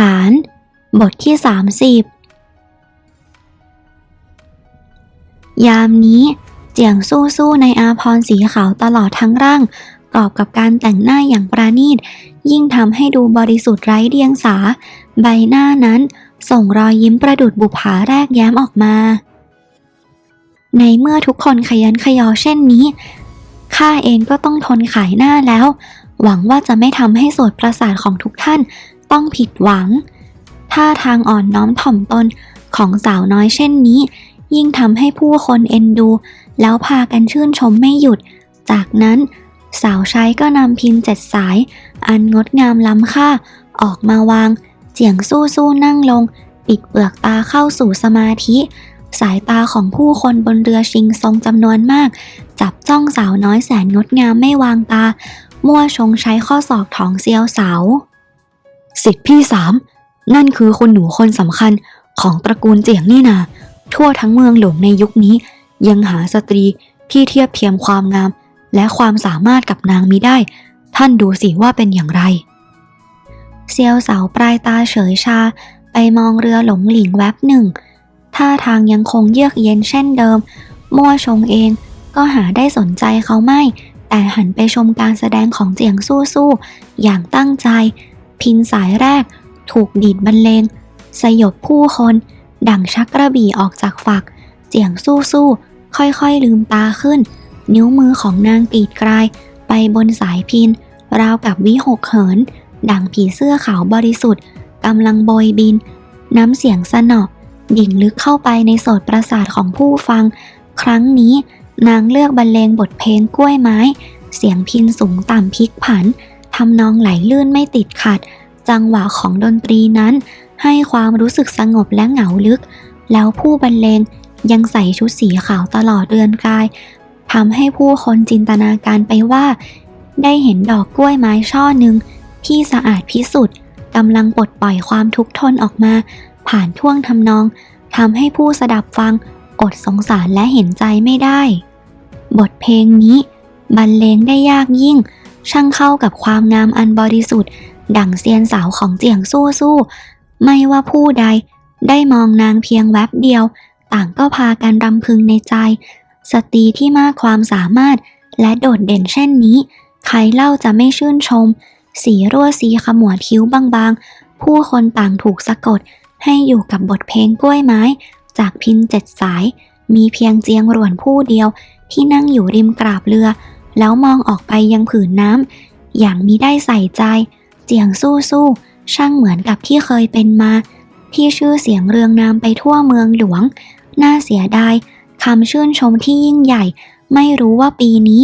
ลาน บทที่ 30 ยามนี้เจียงสู้ๆในอาพรณ์สีขาวตลอดทั้งร่างกรอบกับการแต่งหน้าอย่างประณีต ยิ่งทำให้ดูบริสุทธิ์ไร้เดียงสา ใบหน้านั้นส่งรอยยิ้มประดุดบุภาแรกแย้มออกมา ในเมื่อทุกคนขยันขยอเช่นนี้ ข้าเองก็ต้องทนขายหน้าแล้ว หวังว่าจะไม่ทำให้โสดประสาทของทุกท่าน ต้องผิดหวัง ท่าทางอ่อนน้อมถ่อมตนของสาวน้อยเช่นนี้ ยิ่งทำให้ผู้คนเอ็นดู แล้วพากันชื่นชมไม่หยุด จากนั้นสาวใช้ก็นำพินเจ็ดสาย อันงดงามล้ำค่า ออกมาวาง เจียงสู้สู้นั่งลง ปิดเปลือกตาเข้าสู่สมาธิ สายตาของผู้คนบนเรือชิงทรงจำนวนมาก จับจ้องสาวน้อยแสนงดงามไม่วางตา มั่วชงใช้ข้อศอกถองเซียวสาว สิทธิพี่สามนั่นคือคนหนูคนสำคัญของตระกูลเจียงนี่นา ทั่วทั้งเมืองหลงในยุคนี้ ยังหาสตรีที่เทียบเทียมความงาม และความสามารถกับนางมิได้ ท่านดูสิว่าเป็นอย่างไร เซียวสาวปลายตาเฉยชา ไปมองเรือหลงหลิงแวบหนึ่งท่าทางยังคงเยือกเย็นเช่นเดิม มั่วชงเองก็หาได้สนใจเขาไม่ แต่หันไปชมการแสดงของเจียงสู้สู้ๆอย่างตั้งใจ พินสายแรก ถูกดีดบรรเลง สยบผู้คน ดั่งชักกระบี่ออกจากฝัก เจียงสู้สู้ค่อยๆลืมตาขึ้น นิ้วมือของนางตีดกลาย ไปบนสายพิน ราวกับวิหกเหิน ดั่งผีเสื้อขาวบริสุทธิ์กำลังโบยบิน น้ำเสียงสนอดิ่งลึกเข้าไปในโสดประสาทของผู้ฟัง ครั้งนี้นางเลือกบรรเลงบทเพลงกล้วยไม้ เสียงพินสูงต่ำพลิกผันทำนองไหลลื่นไม่ติดขัด จังหวะของดนตรีนั้น ให้ความรู้สึกสงบและเหงาลึก แล้วผู้บรรเลงยังใส่ชุดสีขาวตลอดเรือนกายทำให้ผู้คนจินตนาการไปว่า ได้เห็นดอกกล้วยไม้ช่อหนึ่งที่สะอาดพิสุทธิ์กำลังปลดปล่อยความทุกข์ทนออกมา ผ่านท่วงทำนองทำให้ผู้สดับฟังอดสงสารและเห็นใจไม่ได้ บทเพลงนี้บรรเลงได้ยากยิ่ง ช่างเข้ากับความงามอันบริสุทธิ์ ดั่งเซียนสาวของเจียงสู้สู้ ไม่ว่าผู้ใด ได้มองนางเพียงแวบเดียว ต่างก็พากันรำพึงในใจ สตรีที่มากความสามารถ และโดดเด่นเช่นนี้ ใครเล่าจะไม่ชื่นชม สีรั่วสีขมวดคิ้วบางๆ ผู้คนต่างถูกสะกด ให้อยู่กับบทเพลงกล้วยไม้ จากพินเจ็ดสาย มีเพียงเจียงรวนผู้เดียว ที่นั่งอยู่ริมกราบเรือ แล้วมองออกไปยังผืนน้ำอย่างมิได้ใส่ใจ เจียงสู้สู้ช่างเหมือนกับที่เคยเป็นมา ที่ชื่อเสียงเรืองนามไปทั่วเมืองหลวง น่าเสียดายคำชื่นชมที่ยิ่งใหญ่ ไม่รู้ว่าปีนี้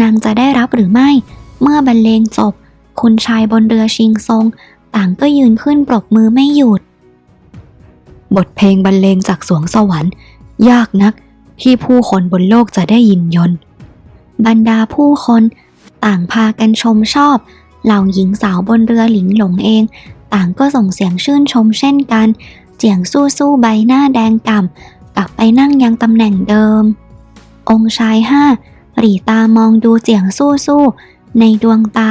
นางจะได้รับหรือไม่ เมื่อบรรเลงจบ คุณชายบนเรือชิงทรง ต่างก็ยืนขึ้นปรบมือไม่หยุด บทเพลงบรรเลงจากสวงสวรรค์ ยากนักที่ผู้คนบนโลกจะได้ยินยนบรรดาผู้คน ต่างพากันชมชอบ เหล่าหญิงสาวบนเรือหลิงหลงเอง ต่างก็ส่งเสียงชื่นชมเช่นกัน เจียงสู้สู้ใบหน้าแดงก่ำกลับไปนั่งยังตำแหน่งเดิม องค์ชายห้าหลีตามองดูเจียงสู้สู้ในดวงตา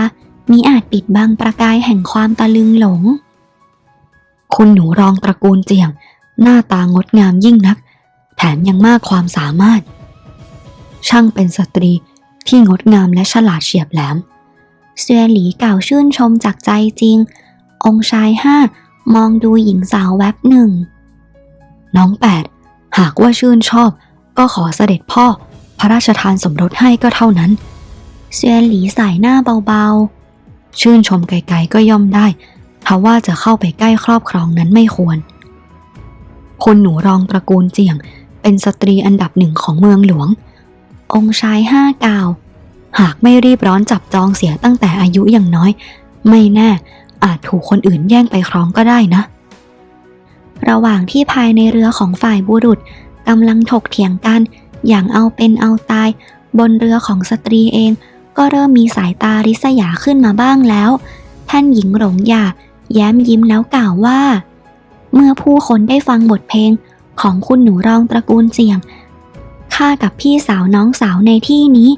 มิอาจปิดบังประกายแห่งความตะลึงหลง คุณหนูรองตระกูลเจียง หน้าตางดงามยิ่งนัก แถมยังมากความสามารถ ช่างเป็นสตรีที่งดงามและฉลาดเฉียบแหลม เซียหลีเก่าชื่นชมจากใจจริง องค์ชายห้ามองดูหญิงสาวแวบหนึ่ง น้องแปดหากว่าชื่นชอบ ก็ขอเสด็จพ่อ พระราชทานสมรสให้ก็เท่านั้นเซียหลีสายหน้าเบาๆ ชื่นชมไกลๆก็ย่อมได้ทว่าจะเข้าไปใกล้ครอบครองนั้นไม่ควร คนหนูรองตระกูลเจียง เป็นสตรีอันดับหนึ่งของเมืองหลวง องค์ชายห้าก่าว หากไม่รีบร้อนจับจองเสียตั้งแต่อายุยังน้อย ไม่แน่ อาจถูกคนอื่นแย่งไปครองก็ได้นะ ระหว่างที่ภายในเรือของฝ่ายบุรุษกำลังถกเถียงกัน อย่างเอาเป็นเอาตาย บนเรือของสตรีเอง ก็เริ่มมีสายตาริษยาขึ้นมาบ้างแล้ว ท่านหญิงหลงหยาแย้มยิ้มแล้วกล่าวว่า เมื่อผู้คนได้ฟังบทเพลงของคุณหนูรองตระกูลเสียงข้ากับพี่สาวน้องสาวในที่นี้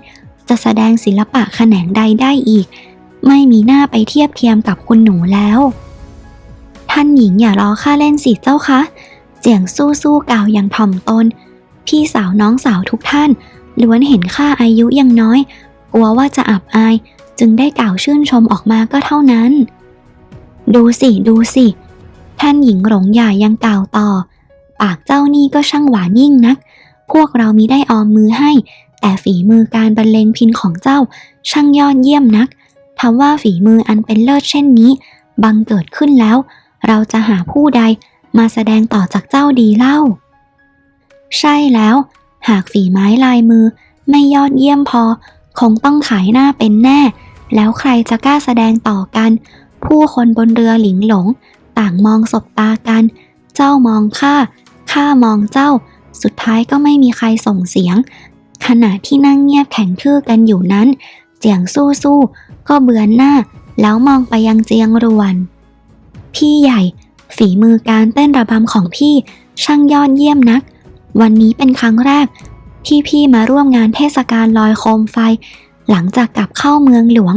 จะแสดงศิลปะแขนงใดได้อีก ไม่มีหน้าไปเทียบเทียมกับคุณหนูแล้ว ท่านหญิงอย่ารอข้าเล่นสิเจ้าคะ เจียงสู้สู้กล่าวอย่างถ่อมตน พี่สาวน้องสาวทุกท่านล้วนเห็นข้าอายุยังน้อย กลัวว่าจะอับอาย จึงได้กล่าวชื่นชมออกมาก็เท่านั้น ดูสิ ดูสิ ท่านหญิงหลงใหย่ยังกล่าวต่อ ปากเจ้านี่ก็ช่างหวานยิ่งนัก พวกเรามีได้ออมมือให้ แต่ฝีมือการบรรเลงพินของเจ้าช่างยอดเยี่ยมนักทว่าฝีมืออันเป็นเลิศเช่นนี้ บังเกิดขึ้นแล้ว เราจะหาผู้ใดมาแสดงต่อจากเจ้าดีเล่า ใช่แล้ว หากฝีไม้ลายมือไม่ยอดเยี่ยมพอ คงต้องขายหน้าเป็นแน่ แล้วใครจะกล้าแสดงต่อกัน ผู้คนบนเรือหลิงหลง ต่างมองสบตากัน เจ้ามองข้าข้ามองเจ้า สุดท้ายก็ไม่มีใครส่งเสียง ขณะที่นั่งเงียบแข็งทื่อกันอยู่นั้น เจียงสู้สู้ก็เบือนหน้า แล้วมองไปยังเจียงรวน พี่ใหญ่ ฝีมือการเต้นระบำของพี่ช่างยอดเยี่ยมนัก วันนี้เป็นครั้งแรกที่พี่มาร่วมงานเทศกาลลอยโคมไฟ หลังจากกลับเข้าเมืองหลวง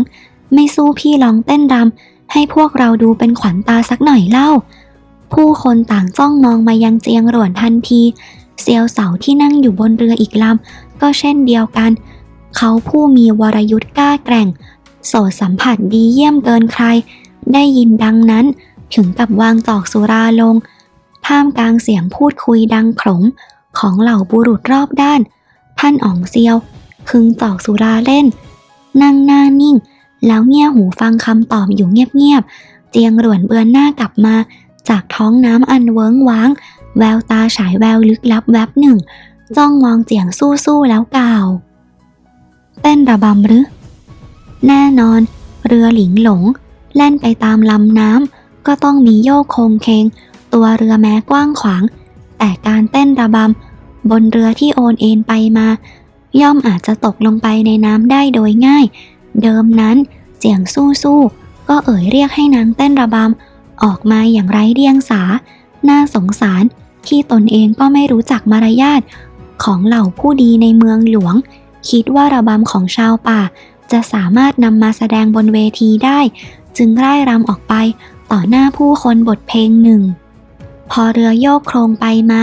ไม่สู้พี่ลองเต้นรำให้พวกเราดูเป็นขวัญตาสักหน่อยเล่า ผู้คนต่างจ้องมองมายังเจียงหลวนทันที เซียวเสาที่นั่งอยู่บนเรืออีกลำก็เช่นเดียวกัน เขาผู้มีวรยุทธ์กล้าแกร่ง โสดสัมผัสดีเยี่ยมเกินใคร ได้ยินดังนั้นถึงกับวางจอกสุราลง ท่ามกลางเสียงพูดคุยดังขลมของเหล่าบุรุษรอบด้าน ท่านอ๋องเซียว คึงจอกสุราเล่น นั่งหน้านิ่ง แล้วเงี่ยหูฟังคำตอบอยู่เงียบๆเจียงหลวนเบือนหน้ากลับมา จากท้องน้ำอันเวิ้งว้าง แววตาฉายแววลึกลับแวบหนึ่ง จ้องมองเจียงสู้ๆแล้วกล่าว เต้นระบำหรือ แน่นอน เรือหลิงหลง แล่นไปตามลำน้ำก็ต้องมีโยกโคงเคง ตัวเรือแม้กว้างขวาง แต่การเต้นระบำบนเรือที่โอนเอ็นไปมา ย่อมอาจจะตกลงไปในน้ำได้โดยง่าย เดิมนั้นเจียงสู้สู้ๆก็เอ่ยเรียกให้นางเต้นระบำออกมาอย่างไร้เดียงสา น่าสงสาร ที่ตนเองก็ไม่รู้จักมารยาทของเหล่าผู้ดีในเมืองหลวง คิดว่าระบำของชาวป่า จะสามารถนำมาแสดงบนเวทีได้ จึงร่ายรำออกไปต่อหน้าผู้คนบทเพลงหนึ่ง พอเรือโยกโครงไปมา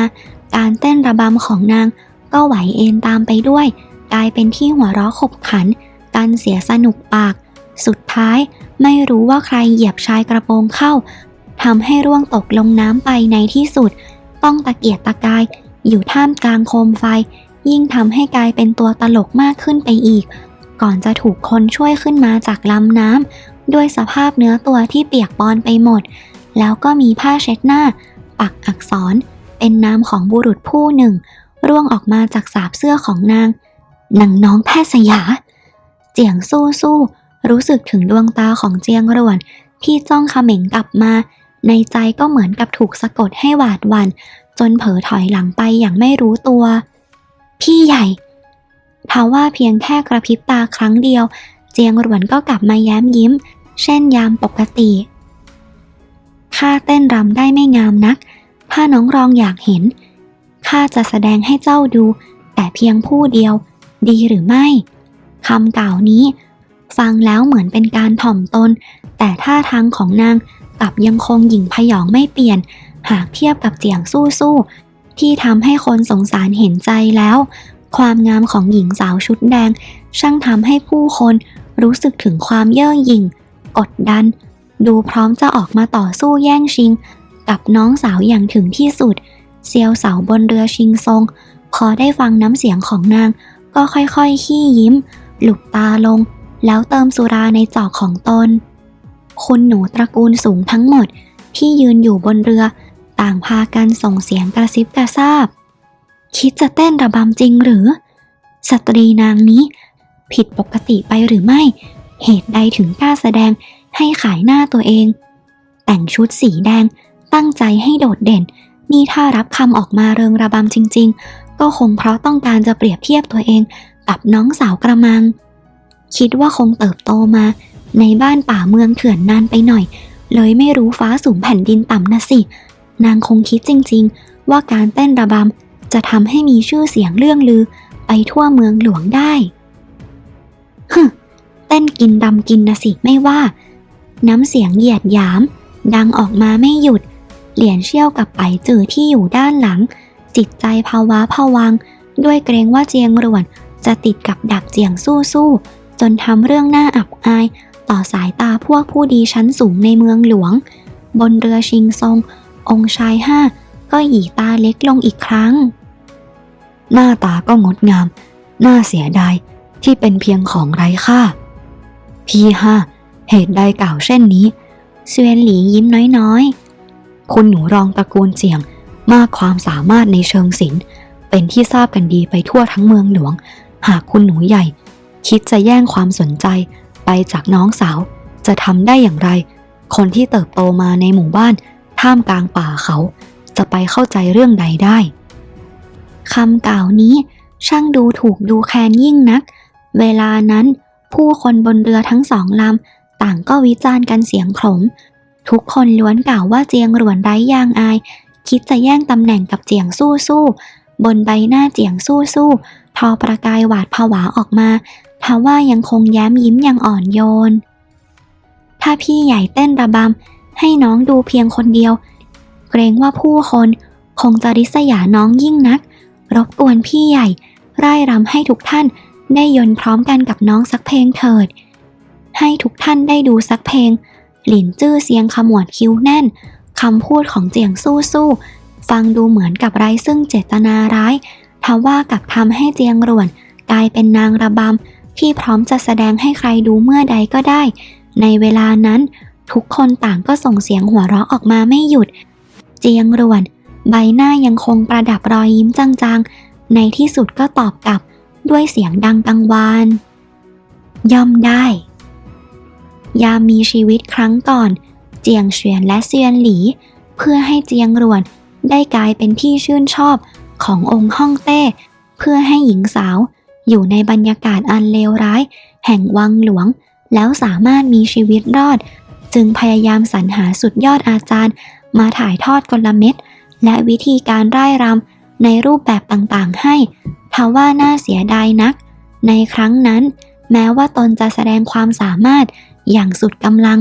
การเต้นระบำของนางก็ไหวเอ็นตามไปด้วย กลายเป็นที่หัวเราะขบขัน กันเสียสนุกปาก สุดท้ายไม่รู้ว่าใครเหยียบชายกระโปรงเข้าทำให้ร่วงตกลงน้ำไปในที่สุด ต้องตะเกียกตะกาย อยู่ท่ามกลางโคมไฟ ยิ่งทำให้กลายเป็นตัวตลกมากขึ้นไปอีก ก่อนจะถูกคนช่วยขึ้นมาจากลำน้ำด้วยสภาพเนื้อตัวที่เปียกปอนไปหมด แล้วก็มีผ้าเช็ดหน้า ปักอักษร เป็นนามของบุรุษผู้หนึ่ง ร่วงออกมาจากสาบเสื้อของนางนางน้องแพทย์สยา เจียงสู้สู้รู้สึกถึงดวงตาของเจียงรวนที่จ้องเขม็งกลับมา ในใจก็เหมือนกับถูกสะกดให้หวาดวัน จนเผลอถอยหลังไปอย่างไม่รู้ตัว พี่ใหญ่ทว่าเพียงแค่กระพริบตาครั้งเดียว เจียงหลวนก็กลับมาแย้มยิ้ม เช่นยามปกติข้าเต้นรำได้ไม่งามนัก ถ้าน้องรองอยากเห็นข้าจะแสดงให้เจ้าดู แต่เพียงผู้เดียว ดีหรือไม่คำกล่าวนี้ ฟังแล้วเหมือนเป็นการถ่อมตน แต่ท่าทางของนาง กลับยังคงหยิ่งพยองไม่เปลี่ยน หากเทียบกับเจียงสู้สู้ๆที่ทำให้คนสงสารเห็นใจแล้ว ความงามของหญิงสาวชุดแดง ช่างทำให้ผู้คนรู้สึกถึงความเย่อหยิ่ง กดดัน ดูพร้อมจะออกมาต่อสู้แย่งชิง กับน้องสาวอย่างถึงที่สุด เซียวสาวบนเรือชิงซงพอได้ฟังน้ำเสียงของนาง ก็ค่อยๆขี้ยิ้ม หลุบตาลง แล้วเติมสุราในจอกของตน คุณหนูตระกูลสูงทั้งหมดที่ยืนอยู่บนเรือ ต่างพากันส่งเสียงกระซิบกระซาบ คิดจะเต้นระบำจริงหรือ สตรีนางนี้ ผิดปกติไปหรือไม่ เหตุใดถึงกล้าแสดงให้ขายหน้าตัวเอง แต่งชุดสีแดงตั้งใจให้โดดเด่น นี่ถ้ารับคำออกมาเริงระบำจริง ๆ ก็คงเพราะต้องการจะเปรียบเทียบตัวเองกับน้องสาวกระมัง คิดว่าคงเติบโตมา ในบ้านป่าเมืองเถื่อนนานไปหน่อย เลยไม่รู้ฟ้าสูงแผ่นดินต่ำนะสิ นางคงคิดจริง ๆ ว่าการเต้นระบำจะทำให้มีชื่อเสียงเรื่องลือ ไปทั่วเมืองหลวงได้ฮึเต้นกินดำกินนะสิไม่ว่า น้ำเสียงเหยียดหยาม ดังออกมาไม่หยุด เหลียนเชี่ยวกับไปจือที่อยู่ด้านหลัง จิตใจภาวะผวัง ด้วยเกรงว่าเจียงรวนจะติดกับดักเจียงสู้สู้ๆจนทำเรื่องหน่าอับอาย ต่อสายตาพวกผู้ดีชั้นสูงในเมืองหลวง บนเรือชิงซง องค์ชายห้า ก็หยีตาเล็กลงอีกครั้ง หน้าตาก็งดงาม น่าเสียดายที่เป็นเพียงของไร้ค่า พี่ห้าเหตุใดกล่าวเช่นนี้เซวียนหลียิ้มน้อยคุณหนูรองตระกูลเจียงมากความสามารถในเชิงศิลป์เป็นที่ทราบกันดีไปทั่วทั้งเมืองหลวง หากคุณหนูใหญ่ คิดจะแย่งความสนใจ ไปจากน้องสาว จะทำได้อย่างไร คนที่เติบโตมาในหมู่บ้าน ท่ามกลางป่าเขา จะไปเข้าใจเรื่องใดได้คำกล่าวนี้ช่างดูถูกดูแคลนยิ่งนัก เวลานั้น ผู้คนบนเรือทั้งสองลำต่างก็วิจารณ์กันเสียงขลม ทุกคนล้วนกล่าวว่าเจียงหรวนไร้ยางอาย คิดจะแย่งตำแหน่งกับเจียงสู้สู้บนใบหน้าเจียงสู้สู้ทอประกายหวาดผวาออกมา ทว่ายังคงแย้มยิ้มอย่างอ่อนโยน ถ้าพี่ใหญ่เต้นระบำให้น้องดูเพียงคนเดียว เกรงว่าผู้คนคงจะริษยาน้องยิ่งนัก รบกวนพี่ใหญ่ร่ายรำให้ทุกท่านได้ยนพร้อมกันกับน้องสักเพลงเถิด ให้ทุกท่านได้ดูสักเพลง หลินจื้อเสียงขมวดคิ้วแน่นคำพูดของเจียงสู้สู้ฟังดูเหมือนกับไร้ซึ่งเจตนาร้ายทว่ากับทำให้เจียงรวนกลายเป็นนางระบำ ที่พร้อมจะแสดงให้ใครดูเมื่อใดก็ได้ ในเวลานั้น ทุกคนต่างก็ส่งเสียงหัวเราะออกมาไม่หยุด เจียงรวน ใบหน้ายังคงประดับรอยยิ้มจางๆ ในที่สุดก็ตอบกลับด้วยเสียงดังกังวาน ย่อมได้ ยามมีชีวิตครั้งก่อน เจียงเฉียนและเซียนหลี เพื่อให้เจียงรวนได้กลายเป็นที่ชื่นชอบขององค์ฮ่องเต้ เพื่อให้หญิงสาว อยู่ในบรรยากาศอันเลวร้าย แห่งวังหลวง แล้วสามารถมีชีวิตรอด จึงพยายามสรรหาสุดยอดอาจารย์ มาถ่ายทอดกลเม็ดและวิธีการร่ายรำในรูปแบบต่างๆให้ทว่าน่าเสียดายนัก ในครั้งนั้น แม้ว่าตนจะแสดงความสามารถอย่างสุดกำลัง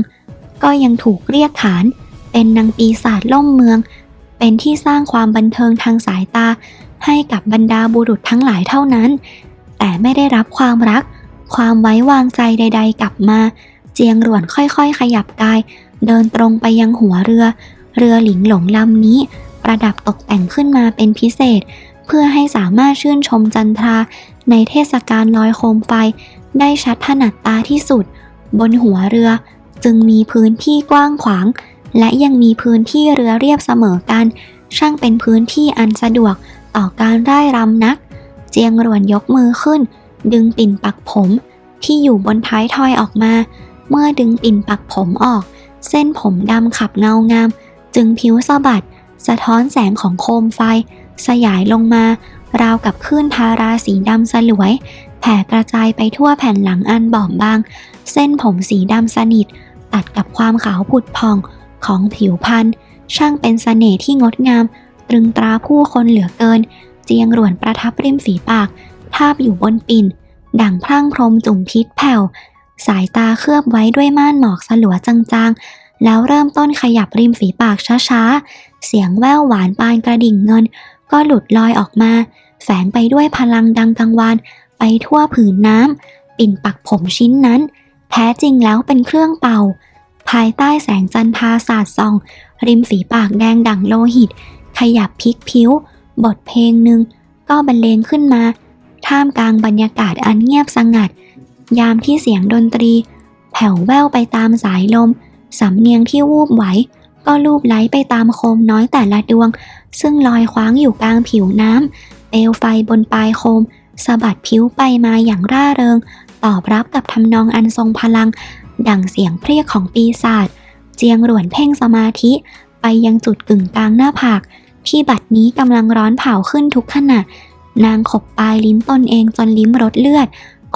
ก็ยังถูกเรียกขาน เป็นนางปีศาจล่มเมือง เป็นที่สร้างความบันเทิงทางสายตา ให้กับบรรดาบุรุษทั้งหลายเท่านั้น แต่ไม่ได้รับความรัก ความไว้วางใจใด ๆ กลับมา เจียงหลวนค่อยๆ ขยับกาย เดินตรงไปยังหัวเรือ เรือหลิงหลงลำนี้ ประดับตกแต่งขึ้นมาเป็นพิเศษ เพื่อให้สามารถชื่นชมจันทรา ในเทศกาลลอยโคมไฟ ได้ชัดถนัดตาที่สุด บนหัวเรือจึงมีพื้นที่กว้างขวาง และยังมีพื้นที่เรือเรียบเสมอกัน ช่างเป็นพื้นที่อันสะดวกต่อการร่ายรำนัก เจียงรวนยกมือขึ้น ดึงปิ่นปักผม ที่อยู่บนท้ายทอยออกมา เมื่อดึงปิ่นปักผมออก เส้นผมดำขับเงางาม จึงผิวสะบัด สะท้อนแสงของโคมไฟ สยายลงมา ราวกับคลื่นทาราสีดำสลวย แผ่กระจายไปทั่วแผ่นหลังอันบอบบาง เส้นผมสีดำสนิท ตัดกับความขาวผุดผ่องของผิวพรรณช่างเป็นเสน่ห์ที่งดงาม ตรึงตราผู้คนเหลือเกิน เจียงหรวนประทับริมฝีปาก ทาบอยู่บนปิ่น ดั่งพรั่งพรมจุ่มพิษแผ่ว สายตาเคลือบไว้ด้วยม่านหมอกสลัวจางๆ แล้วเริ่มต้นขยับริมฝีปากช้าๆ เสียงแว่วหวานปานกระดิ่งเงิน ก็หลุดลอยออกมา แฝงไปด้วยพลังดังกังวานไปทั่วผืนน้ำ ปิ่นปักผมชิ้นนั้น แท้จริงแล้วเป็นเครื่องเป่า ภายใต้แสงจันทราสาดส่อง ริมฝีปากแดงดั่งโลหิต ขยับพลิกผิว บทเพลงหนึ่งก็บรรเลงขึ้นมา ท่ามกลางบรรยากาศอันเงียบสงัด ยามที่เสียงดนตรี แผ่วแว่วไปตามสายลม สำเนียงที่วูบไหว ก็ลูบไหลไปตามโคมน้อยแต่ละดวง ซึ่งลอยคว้างอยู่กลางผิวน้ำเปลวไฟบนปลายโคมสะบัดผิวไปมาอย่างร่าเริง ตอบรับกับทำนองอันทรงพลัง ดังเสียงเพรียกของปีศาจเจียงหรวนเพ่งสมาธิ ไปยังจุดกึ่งกลางหน้าผาก ที่บัดนี้กำลังร้อนเผาขึ้นทุกขณะ นางขบปลายลิ้นตนเองจนลิ้มรสเลือด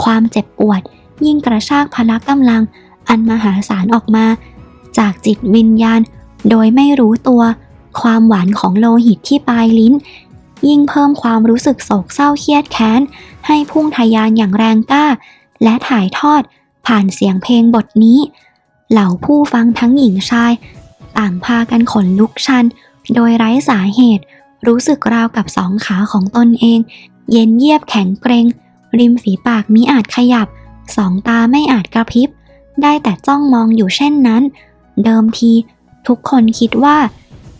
ความเจ็บปวด ยิ่งกระชากพละกำลัง อันมหาศาลออกมา จากจิตวิญญาณ โดยไม่รู้ตัว ความหวานของโลหิตที่ปลายลิ้น ยิ่งเพิ่มความรู้สึกโศกเศร้าเครียดแค้น ให้พุ่งทะยานอย่างแรงกล้า และถ่ายทอด ผ่านเสียงเพลงบทนี้ เหล่าผู้ฟังทั้งหญิงชาย ต่างพากันขนลุกชัน โดยไร้สาเหตุ รู้สึกราวกับสองขาของตนเอง เย็นเยียบแข็งเกรง ริมฝีปากมิอาจขยับ สองตาไม่อาจกระพริบ ได้แต่จ้องมองอยู่เช่นนั้น เดิมที ทุกคนคิดว่า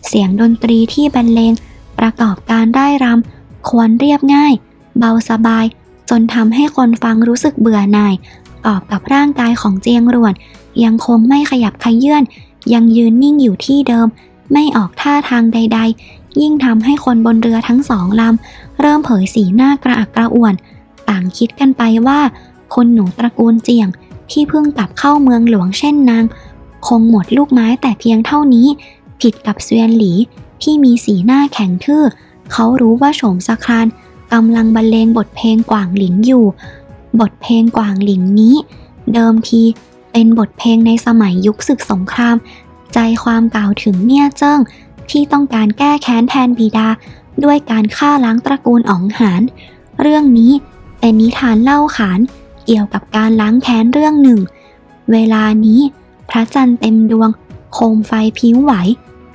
เสียงดนตรีที่บรรเลง ประกอบการได้รำควรเรียบง่าย เบาสบาย จนทำให้คนฟังรู้สึกเบื่อหน่ายกอบกับร่างกายของเจียงรวน ยังคงไม่ขยับขยื่นยังยืนนิ่งอยู่ที่เดิม ไม่ออกท่าทางใด ๆ ยิ่งทำให้คนบนเรือทั้งสองลำเริ่มเผยสีหน้ากระอักกระอ่วน ต่างคิดกันไปว่า คนหนูตระกูลเจียง ที่เพิ่งกลับเข้าเมืองหลวงเช่นนาง คงหมดลูกไม้แต่เพียงเท่านี้ ผิดกับเซียนหลีที่มีสีหน้าแข็งทื่อ เขารู้ว่าโฉมสครานกำลังบรรเลงบทเพลงกว่างหลิงอยู่ บทเพลงกว่างหลิงนี้ เดิมทีเป็นบทเพลงในสมัยยุคศึกสงคราม ใจความกล่าวถึงเนี่ยเจิ้งที่ต้องการแก้แค้นแทนบิดา ด้วยการฆ่าล้างตระกูลอ๋องหาน เรื่องนี้เป็นนิทานเล่าขานเกี่ยวกับการล้างแค้นเรื่องหนึ่ง เวลานี้ พระจันทร์เต็มดวง โคมไฟพิ้วไหว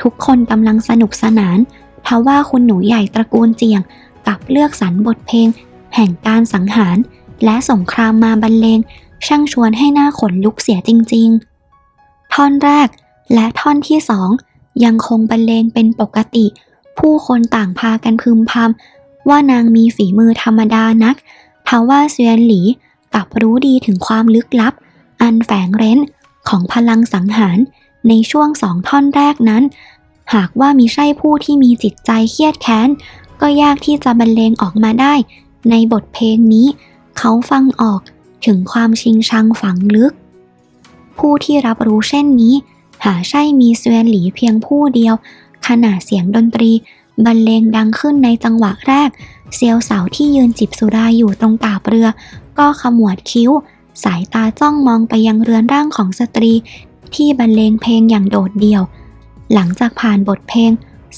ทุกคนกำลังสนุกสนานทว่าคุณหนูใหญ่ตระกูลเจียงกลับเลือกสรรบทเพลง แห่งการสังหาร และสงครามมาบรรเลง ช่างชวนให้หน้าขนลุกเสียจริง ๆ ท่อนแรก และท่อนที่สองยังคงบรรเลงเป็นปกติ ผู้คนต่างพากันพึมพำว่านางมีฝีมือธรรมดานักทว่าเซียนหลีกลับรู้ดีถึงความลึกลับ อันแฝงเร้นของพลังสังหารในช่วงสองท่อนแรกนั้น หากว่ามีใช่ผู้ที่มีจิตใจเครียดแค้น ก็ยากที่จะบรรเลงออกมาได้ ในบทเพลงนี้ เขาฟังออกถึงความชิงชังฝังลึก ผู้ที่รับรู้เช่นนี้ หาใช่มีเซวียนหลีเพียงผู้เดียว ขณะเสียงดนตรี บรรเลงดังขึ้นในจังหวะแรก เซียวสาวที่ยืนจิบสุราอยู่ตรงกาบเรือ ก็ขมวดคิ้ว สายตาจ้องมองไปยังเรือนร่างของสตรี ที่บรรเลงเพลงอย่างโดดเดี่ยว หลังจากผ่านบทเพลง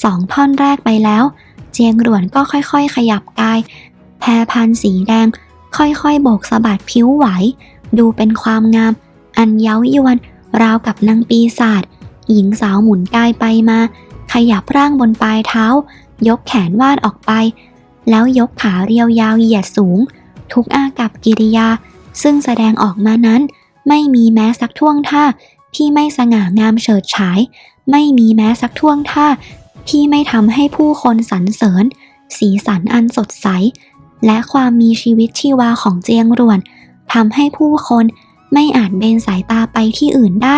สองท่อนแรกไปแล้ว เจียงหลวนก็ค่อยๆ ขยับกาย แพรพันสีแดง ค่อยๆ โบกสะบัดผิวไหว ดูเป็นความงาม อันเย้ายวน ราวกับนางปีศาจหญิงสาวหมุนกายไปมา ขยับร่างบนปลายเท้า ยกแขนวาดออกไป แล้วยกขาเรียวยาวเหยียดสูง ทุกอากับกิริยา ซึ่งแสดงออกมานั้น ไม่มีแม้สักท่วงท่าที่ไม่สง่างามเฉิดฉาย ไม่มีแม้สักท่วงท่าที่ไม่ทำให้ผู้คนสรรเสริญ สีสันอันสดใส และความมีชีวิตชีวาของเจียงรวนทำให้ผู้คน ไม่อาจเบนสายตาไปที่อื่นได้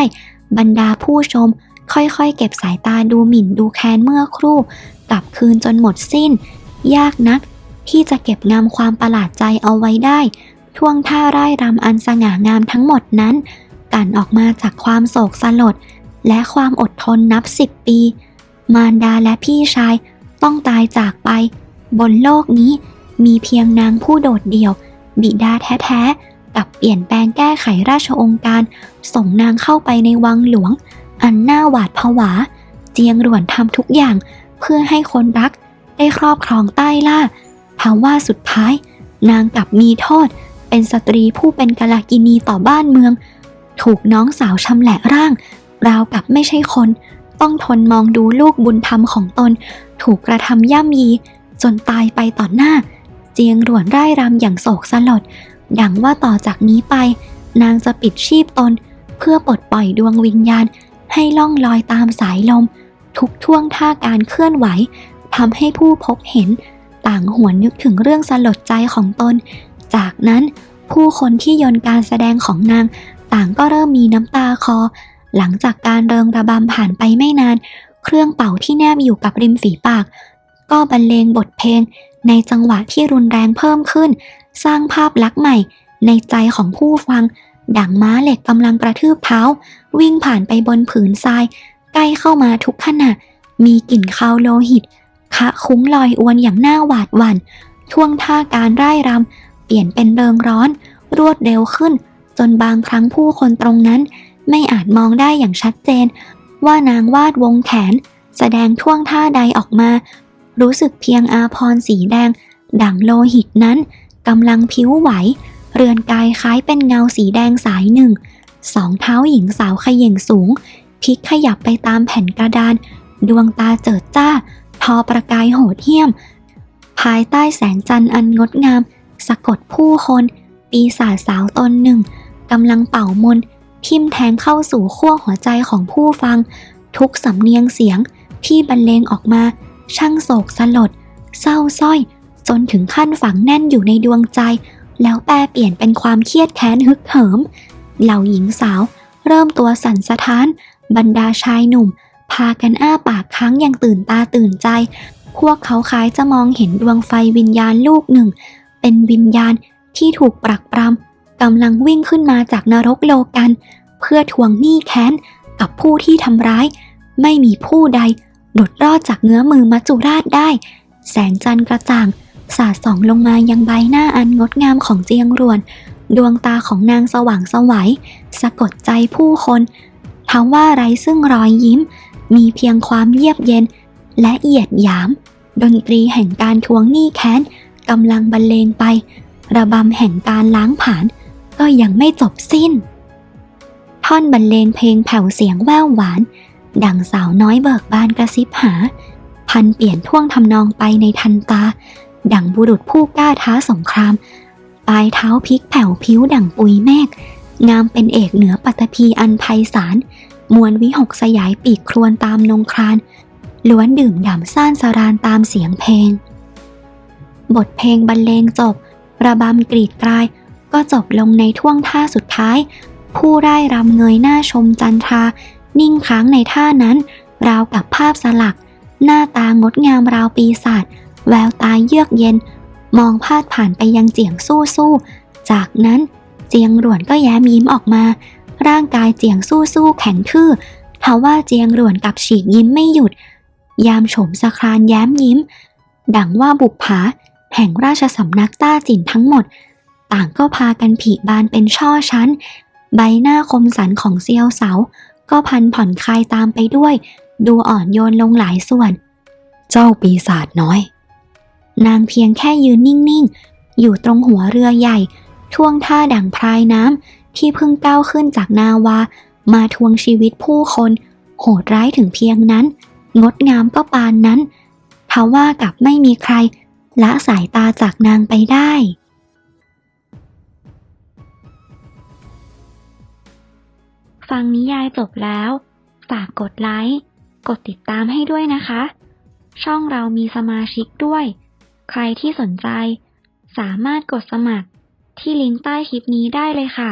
บรรดาผู้ชม ค่อยๆ เก็บสายตาดูหมิ่นดูแค้นเมื่อครู่ กลับคืนจนหมดสิ้น ยากนัก ที่จะเก็บงำความประหลาดใจเอาไว้ได้ท่วงท่าร่ายรำอันสง่างามทั้งหมดนั้นกันออกมาจากความโศกสลด และความอดทนนับสิบปี มารดาและพี่ชายต้องตายจากไป บนโลกนี้มีเพียงนางผู้โดดเดี่ยว บิดาแท้ๆ กับเปลี่ยนแปลงแก้ไขราชองค์การ ส่งนางเข้าไปในวังหลวง อันน่าหวาดผวา เจียงหลวนทำทุกอย่าง เพื่อให้คนรักได้ครอบครองใต้ล่าทว่าสุดท้าย นางกลับมีโทษ เป็นสตรีผู้เป็นกาลากินีต่อบ้านเมือง ถูกน้องสาวชำแหละร่าง ราวกับไม่ใช่คน ต้องทนมองดูลูกบุญธรรมของตน ถูกกระทำย่ำยี จนตายไปต่อหน้า เจียงหลวนร่ายรำอย่างโศกสลด ดังว่าต่อจากนี้ไป นางจะปิดชีพตน เพื่อปลดปล่อยดวงวิญญาณ ให้ล่องลอยตามสายลม ทุกท่วงท่าการเคลื่อนไหวทำให้ผู้พบเห็น ต่างหวนนึกถึงเรื่องสลดใจของตน จากนั้นผู้คนที่ยนการแสดงของนาง ต่างก็เริ่มมีน้ำตาคอ หลังจากการเริงระบำผ่านไปไม่นาน เครื่องเป่าที่แนบอยู่กับริมฝีปาก ก็บรรเลงบทเพลง ในจังหวะที่รุนแรงเพิ่มขึ้น สร้างภาพลักษณ์ใหม่ ในใจของผู้ฟัง ดั่งม้าเหล็กกำลังกระทืบเท้า วิ่งผ่านไปบนผืนทราย ใกล้เข้ามาทุกขณะ มีกลิ่นคาวโลหิต คะคุ้งลอยอวนอย่างน่าหวาดหวัน่นท่วงท่าการร่ายรำเปลี่ยนเป็นเริงร้อน รวดเร็วขึ้น จนบางครั้งผู้คนตรงนั้น ไม่อาจมองได้อย่างชัดเจน ว่านางวาดวงแขน แสดงท่วงท่าใดออกมา รู้สึกเพียงอาพรสีแดง ดั่งโลหิตนั้น กำลังผิวไหว เรือนกายคล้ายเป็นเงาสีแดงสายหนึ่ง สองเท้าหญิงสาวขย่งสูงพลิกขยับไปตามแผ่นกระดาน ดวงตาเจิดจ้า ทอประกายโหดเหี้ยม ภายใต้แสงจันทร์อันงดงาม สะกดผู้คน ปีศาจสาวตนหนึ่งกำลังเป่ามนทิ่มแทงเข้าสู่ขั้วหัวใจของผู้ฟัง ทุกสำเนียงเสียงที่บรรเลงออกมา ช่างโศกสลด เศร้าสร้อย จนถึงขั้นฝังแน่นอยู่ในดวงใจ แล้วแปรเปลี่ยนเป็นความเครียดแค้นฮึกเหิม เหล่าหญิงสาว เริ่มตัวสั่นสะท้าน บรรดาชายหนุ่ม พากันอ้าปากค้างอย่างตื่นตาตื่นใจ พวกเขาคล้ายจะมองเห็นดวงไฟวิญญาณลูกหนึ่ง เป็นวิญญาณที่ถูกปรักปรำกำลังวิ่งขึ้นมาจากนรกโลกัน เพื่อทวงหนี้แค้นกับผู้ที่ทำร้าย ไม่มีผู้ใดหลุดรอดจากเงื้อมือมัจจุราชได้ แสงจันทร์กระจ่าง สาดส่องลงมายังใบหน้าอันงดงามของเจียงรวน ดวงตาของนางสว่างสวัยสะกดใจผู้คนทว่าไรซึ่งรอยยิ้ม มีเพียงความเยียบเย็น และเหยียดหยาม ดนตรีแห่งการทวงหนี้แค้นกำลังบรรเลงไป ระบำแห่งการล้างผลาญก็ยังไม่จบสิ้น ท่อนบรรเลงเพลงแผ่วเสียงแว่วหวาน ดังสาวน้อยเบิกบานกระซิบหา พันเปลี่ยนท่วงทำนองไปในทันตา ดั่งบุรุษผู้กล้าท้าสงคราม ปลายเท้าพลิกแผ่วพิ้วดั่งปุยเมฆงามเป็นเอกเหนือปัตภีอันไพศาลมวลวิหกสยายปีกครวนตามนงครานล้วนดื่มด่ำซ่านสรานตามเสียงเพลง บทเพลงบรรเลงจบ ระบำกรีดกราย ก็จบลงในท่วงท่าสุดท้าย ผู้ได้รำเงยหน้าชมจันทรา นิ่งค้างในท่านั้น ราวกับภาพสลัก หน้าตางดงามราวปีศาจ แววตาเยือกเย็น มองพาดผ่านไปยังเจียงสู้สู้จากนั้นเจียงหลวนก็แย้มยิ้มออกมา ร่างกายเจียงสู้สู้แข็งทื่อทว่าเจียงหลวนกับฉีกยิ้มไม่หยุด ยามโฉมสะครานแย้มยิ้ม ดังว่าบุปผา แห่งราชสำนักต้าจินทั้งหมด ต่างก็พากันผีบานเป็นช่อชั้น ใบหน้าคมสันของเซียวเสา ก็พันผ่อนคลายตามไปด้วย ดูอ่อนโยนลงหลายส่วน เจ้าปีศาจน้อย นางเพียงแค่ยืนนิ่งๆ อยู่ตรงหัวเรือใหญ่ ท่วงท่าดั่งพรายน้ำที่เพิ่งก้าวขึ้นจากนาวา มาทวงชีวิตผู้คน โหดร้ายถึงเพียงนั้น งดงามก็ปานนั้นทว่ากับไม่มีใคร ละสายตาจากนางไปได้ฟังนิยายจบแล้ว ฝากกดไลค์ กดติดตามให้ด้วยนะคะ ช่องเรามีสมาชิกด้วย ใครที่สนใจ สามารถกดสมัครที่ลิงก์ใต้คลิปนี้ได้เลยค่ะ